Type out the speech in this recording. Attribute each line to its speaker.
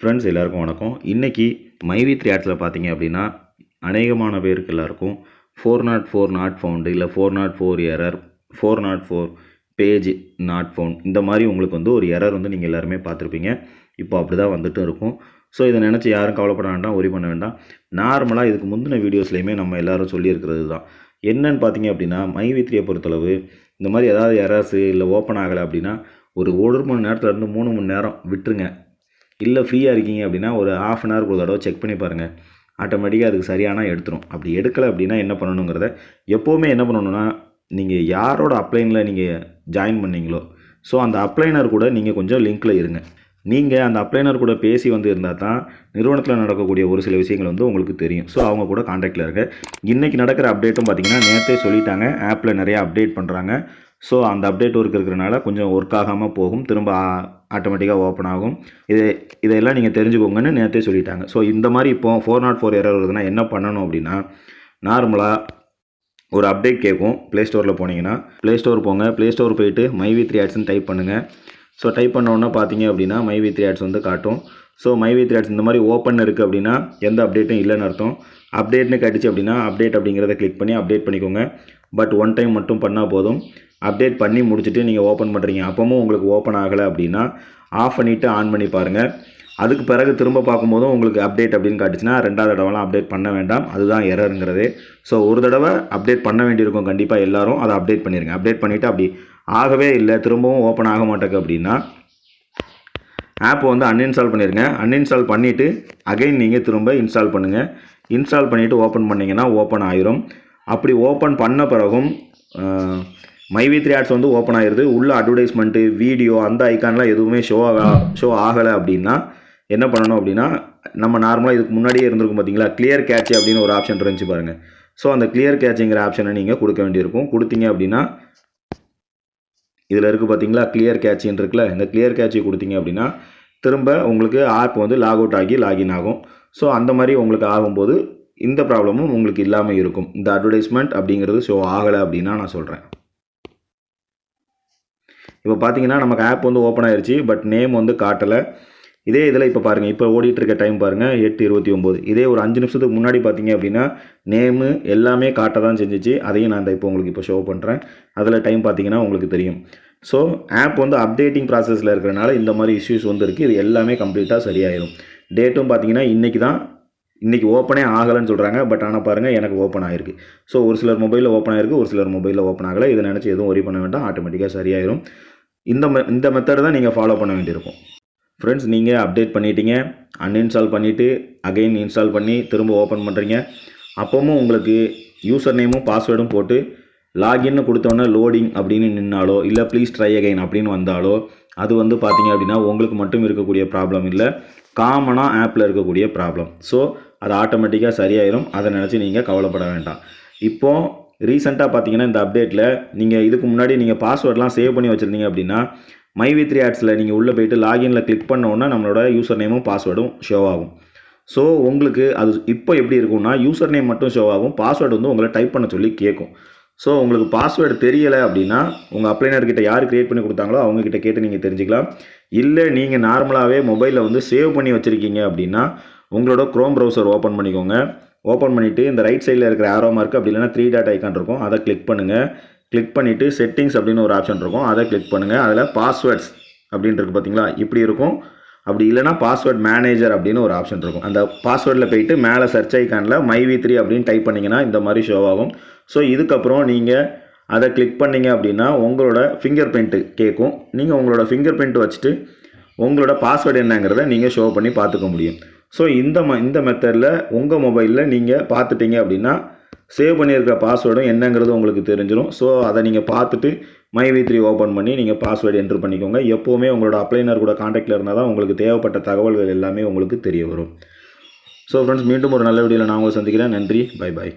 Speaker 1: Friends எல்லாருக்கும் வணக்கம். இன்றைக்கி மைவி த்ரீ ஆட்ஸில் பார்த்தீங்க அப்படின்னா அநேகமான பேருக்கு எல்லாருக்கும் four not four not found இல்லை four not four error four not four page not found இந்த மாதிரி உங்களுக்கு வந்து ஒரு எரர் வந்து நீங்கள் எல்லாருமே பார்த்துருப்பீங்க. இப்போ அப்படி தான் வந்துட்டும் இருக்கும். ஸோ இதை நினச்சி யாரும் கவலைப்பட வேண்டாம் ஒரி பண்ண வேண்டாம். நார்மலாக இதுக்கு முந்தின வீடியோஸ்லையுமே நம்ம எல்லாரும் சொல்லியிருக்கிறது தான். என்னன்னு பார்த்தீங்க அப்படின்னா மைவி த்ரீயை பொறுத்தளவு இந்த மாதிரி ஏதாவது எரர்ஸு இல்லை ஓப்பன் ஆகலை அப்படின்னா ஒரு ஒரு மணி நேரத்துலேருந்து மூணு மணி நேரம் விட்டுருங்க. இல்லை ஃப்ரீயாக இருக்கீங்க அப்படின்னா ஒரு ஆஃப் அன் ஹவருக்கு ஒரு தடவை செக் பண்ணி பாருங்கள் ஆட்டோமேட்டிக்காக அதுக்கு சரியான எடுத்துரும். அப்படி எடுக்கலை அப்படின்னா என்ன பண்ணணுங்கிறத எப்போவுமே என்ன பண்ணணும்னா நீங்கள் யாரோட அப்ளைனில் நீங்கள் ஜாயின் பண்ணீங்களோ ஸோ அந்த அப்ளைனர் கூட நீங்கள் கொஞ்சம் லிங்க்கில் இருங்க. நீங்கள் அந்த அப்ளைனர் கூட பேசி வந்து இருந்தால் தான் நிறுவனத்தில் நடக்கக்கூடிய ஒரு சில விஷயங்கள் வந்து உங்களுக்கு தெரியும். ஸோ அவங்க கூட காண்டாக்டில் இருக்க இன்றைக்கி நடக்கிற அப்டேட்டும் பார்த்தீங்கன்னா நேற்றே சொல்லிட்டாங்க. ஆப்பில் நிறையா அப்டேட் பண்ணுறாங்க ஸோ அந்த அப்டேட் ஒர்க் இருக்கிறனால கொஞ்சம் ஒர்க் ஆகாமல் போகும். திரும்ப ஆட்டோமேட்டிக்காக ஓப்பன் ஆகும். இது இதையெல்லாம் நீங்கள் தெரிஞ்சுக்கோங்கன்னு நேற்றே சொல்லிட்டாங்க. ஸோ இந்த மாதிரி இப்போ ஃபோர் நாட் ஃபோர் எரர் வருதுன்னா என்ன பண்ணணும் அப்படின்னா நார்மலாக ஒரு அப்டேட் கேட்கும். ப்ளே ஸ்டோரில் போனீங்கன்னா ப்ளே ஸ்டோர் போங்க. ப்ளே ஸ்டோர் போயிட்டு மைவி த்ரீ ஆட்ஸ்னு டைப் பண்ணுங்கள் ஸோ டைப் பண்ணோன்னா பார்த்தீங்க அப்படின்னா மைவி த்ரீ ஆட்ஸ் வந்து காட்டும். ஸோ மைவி த்ரீ ஆட்ஸ் இந்த மாதிரி ஓப்பன் இருக்குது அப்படின்னா எந்த அப்டேட்டும் இல்லைன்னு அர்த்தம். அப்டேட்னு கட்டிச்சு அப்படின்னா அப்டேட் அப்படிங்கிறத கிளிக் பண்ணி அப்டேட் பண்ணிக்கோங்க. பட் ஒன் டைம் மட்டும் பண்ணால் போதும். அப்டேட் பண்ணி முடிச்சுட்டு நீங்கள் ஓப்பன் பண்ணுறீங்க அப்போவும் உங்களுக்கு ஓப்பன் ஆகலை அப்படின்னா ஆஃப் பண்ணிவிட்டு ஆன் பண்ணி பாருங்கள் அதுக்கு பிறகு திரும்ப பார்க்கும்போதும் உங்களுக்கு அப்டேட் அப்படின்னு காட்டுச்சுன்னா ரெண்டாவது தடவைலாம் அப்டேட் பண்ண வேண்டாம். அதுதான் எரருங்கிறது ஸோ ஒரு தடவை அப்டேட் பண்ண வேண்டியிருக்கும். கண்டிப்பாக எல்லாரும் அதை அப்டேட் பண்ணிடுங்க அப்டேட் பண்ணிவிட்டு அப்படி ஆகவே இல்லை திரும்பவும் ஓப்பன் ஆக மாட்டேங்க அப்படின்னா ஆப் வந்து அன்இன்ஸ்டால் பண்ணிடுங்க அன்இன்ஸ்டால் பண்ணிவிட்டு அகைன் நீங்கள் திரும்ப இன்ஸ்டால் பண்ணுங்கள் இன்ஸ்டால் பண்ணிவிட்டு ஓப்பன் பண்ணிங்கன்னா ஓப்பன் ஆயிரும். அப்படி ஓப்பன் பண்ண பிறகும் மைவி த்ரீ ஆட்ஸ் வந்து ஓப்பன் ஆயிடுது உள்ள அட்வர்டைஸ்மெண்ட்டு வீடியோ அந்த ஐக்கான்லாம் எதுவுமே ஷோ ஆக ஷோ ஆகலை அப்படின்னா என்ன பண்ணணும் அப்படின்னா நம்ம நார்மலாக இதுக்கு முன்னாடியே இருந்திருக்கும் பார்த்தீங்களா? கிளியர் கேட்ச் அப்படின்னு ஒரு ஆப்ஷன் இருந்துச்சு பாருங்கள் ஸோ அந்த கிளியர் கேட்சுங்கிற ஆப்ஷனை நீங்கள் கொடுக்க வேண்டியிருக்கும். கொடுத்தீங்க அப்படின்னா இதில் இருக்குது பார்த்தீங்களா? கிளியர் கேட்சின்னு இருக்குல்ல? இந்த கிளியர் கேட்சை கொடுத்தீங்க அப்படின்னா திரும்ப உங்களுக்கு ஆப் வந்து லாக் அவுட் ஆகி லாகின் ஆகும். ஸோ அந்த மாதிரி உங்களுக்கு ஆகும்போது இந்த ப்ராப்ளமும் உங்களுக்கு இல்லாமல் இருக்கும். இந்த அட்வர்டைஸ்மெண்ட் அப்படிங்கிறது ஷோ ஆகலை அப்படின்னா நான் சொல்கிறேன் இப்போ பார்த்தீங்கன்னா நமக்கு ஆப் வந்து ஓப்பன் ஆயிடுச்சு பட் நேம் வந்து காட்டலை. இதே இதில் இப்போ பாருங்கள் இப்போ ஓடிட்டு இருக்க டைம் பாருங்கள் எட்டு இருபத்தி ஒம்பது. இதே ஒரு அஞ்சு நிமிஷத்துக்கு முன்னாடி பார்த்தீங்க அப்படின்னா நேமு எல்லாமே காட்ட தான் செஞ்சிச்சு. அதையும் நான் இப்போ உங்களுக்கு இப்போ ஷோ பண்ணுறேன் அதில் டைம் பார்த்தீங்கன்னா உங்களுக்கு தெரியும். ஸோ ஆப் வந்து அப்டேட்டிங் ப்ராசஸில் இருக்கிறனால இந்த மாதிரி இஷ்யூஸ் வந்து இருக்குது இது எல்லாமே கம்ப்ளீட்டாக சரியாயிடும் டேட்டும் பார்த்தீங்கன்னா இன்றைக்கி தான் இன்றைக்கி ஓப்பனே ஆகலைன்னு சொல்கிறாங்க பட் ஆனால் பாருங்கள் எனக்கு ஓப்பன் ஆகிருக்கு ஸோ ஒரு சிலர் மொபைலில் ஓப்பன் ஆகிருக்கு ஒரு சிலர் மொபைலில் ஓப்பன் ஆகலை. இதை நினச்சி எதுவும் ஒரி பண்ண வேண்டாம். ஆட்டோமேட்டிக்காக சரியாயிரும். இந்த மெ இந்த மெத்தடு தான் நீங்கள் ஃபாலோ பண்ண வேண்டியிருக்கும். ஃப்ரெண்ட்ஸ் நீங்கள் அப்டேட் பண்ணிட்டீங்க. அன்இன்ஸ்டால் பண்ணிவிட்டு அகைன் இன்ஸ்டால் பண்ணி திரும்ப ஓப்பன் பண்ணுறீங்க அப்போவும் உங்களுக்கு யூசர் நேமும் பாஸ்வேர்டும் போட்டு லாகின்னு கொடுத்தோன்னே லோடிங் அப்படின்னு நின்னாலோ இல்லை ப்ளீஸ் ட்ரை அகைன் அப்படின்னு வந்தாலோ அது வந்து பார்த்திங்க அப்படின்னா உங்களுக்கு மட்டும் இருக்கக்கூடிய ப்ராப்ளம் இல்லை. காமனாக ஆப்பில் இருக்கக்கூடிய ப்ராப்ளம் ஸோ அது ஆட்டோமேட்டிக்காக சரியாயிரும். அதை நினச்சி நீங்கள் கவலைப்பட வேண்டாம். இப்போது ரீசெண்டாக பார்த்தீங்கன்னா இந்த அப்டேட்டில் நீங்கள் இதுக்கு முன்னாடி நீங்கள் பாஸ்வேர்ட்லாம் சேவ் பண்ணி வச்சுருந்தீங்க அப்படின்னா மைவி த்ரீ ஆட்ஸில் நீங்கள் உள்ளே போயிட்டு லாகினில் கிளிக் பண்ணோன்னா நம்மளோட யூசர் நேமும் பாஸ்வேர்டும் ஷோ ஆகும். ஸோ உங்களுக்கு அது இப்போ எப்படி இருக்கும்னா யூசர் நேம் மட்டும் ஷோ ஆகும். பாஸ்வேர்டு வந்து உங்களை டைப் பண்ண சொல்லி கேட்கும் ஸோ உங்களுக்கு பாஸ்வேர்டு தெரியலை அப்படின்னா உங்கள் அப்ளைனர்கிட்ட யார் க்ரியேட் பண்ணி கொடுத்தாங்களோ அவங்கக்கிட்ட கேட்டு நீங்கள் தெரிஞ்சுக்கலாம். இல்லை நீங்கள் நார்மலாகவே மொபைலில் வந்து சேவ் பண்ணி வச்சுருக்கீங்க அப்படின்னா உங்களோட க்ரோம் ப்ரௌசர் ஓப்பன் பண்ணிக்கோங்க. ஓப்பன் பண்ணிவிட்டு இந்த ரைட் சைடில் இருக்கிற ஆரோ மார்க் அப்படி இல்லைனா த்ரீ டாட் ஐக்கான் இருக்கும். அதை கிளிக் பண்ணுங்கள் கிளிக் பண்ணிவிட்டு செட்டிங்ஸ் அப்படின்னு ஒரு ஆப்ஷன் இருக்கும். அதை கிளிக் பண்ணுங்கள் அதில் பாஸ்வேர்ட்ஸ் அப்படின்னு இருக்குது பார்த்தீங்களா இப்படி இருக்கும். அப்படி இல்லைனா பாஸ்வேர்ட் மேனேஜர் அப்படின்னு ஒரு ஆப்ஷன் இருக்கும். அந்த பாஸ்வேர்டில் போயிட்டு மேலே சர்ச் ஐக்கானில் மைவி த்ரீ அப்படின்னு டைப் பண்ணிங்கன்னா இந்த மாதிரி ஷோ ஆகும். ஸோ இதுக்கப்புறம் நீங்கள் அதை கிளிக் பண்ணிங்க அப்படின்னா உங்களோட ஃபிங்கர் பிரிண்ட்டு கேட்கும். நீங்கள் உங்களோட ஃபிங்கர் பிரிண்ட் வச்சுட்டு உங்களோட பாஸ்வேர்டு என்னங்கிறத நீங்கள் ஷோ பண்ணி பார்த்துக்க முடியும். ஸோ இந்த ம இந்த மெத்தடில் உங்கள் மொபைலில் நீங்கள் பார்த்துட்டீங்க அப்படின்னா சேவ் பண்ணியிருக்கிற பாஸ்வேர்டும் என்னங்கிறது உங்களுக்கு தெரிஞ்சிடும் ஸோ அதை நீங்கள் பார்த்துட்டு மை வி த்ரீ ஓப்பன் பண்ணி நீங்கள் பாஸ்வேர்டு என்ட்ரு பண்ணிக்கோங்க. எப்போவுமே உங்களோட அப்ளைனர் கூட காண்டாக்டில் இருந்தால் தான் உங்களுக்கு தேவைப்பட்ட தகவல்கள் எல்லாமே உங்களுக்கு தெரிய வரும். ஸோ ஃப்ரெண்ட்ஸ் மீண்டும் ஒரு நல்ல வீடியோவில் நான் உங்களை சந்திக்கிறேன். நன்றி. Bye bye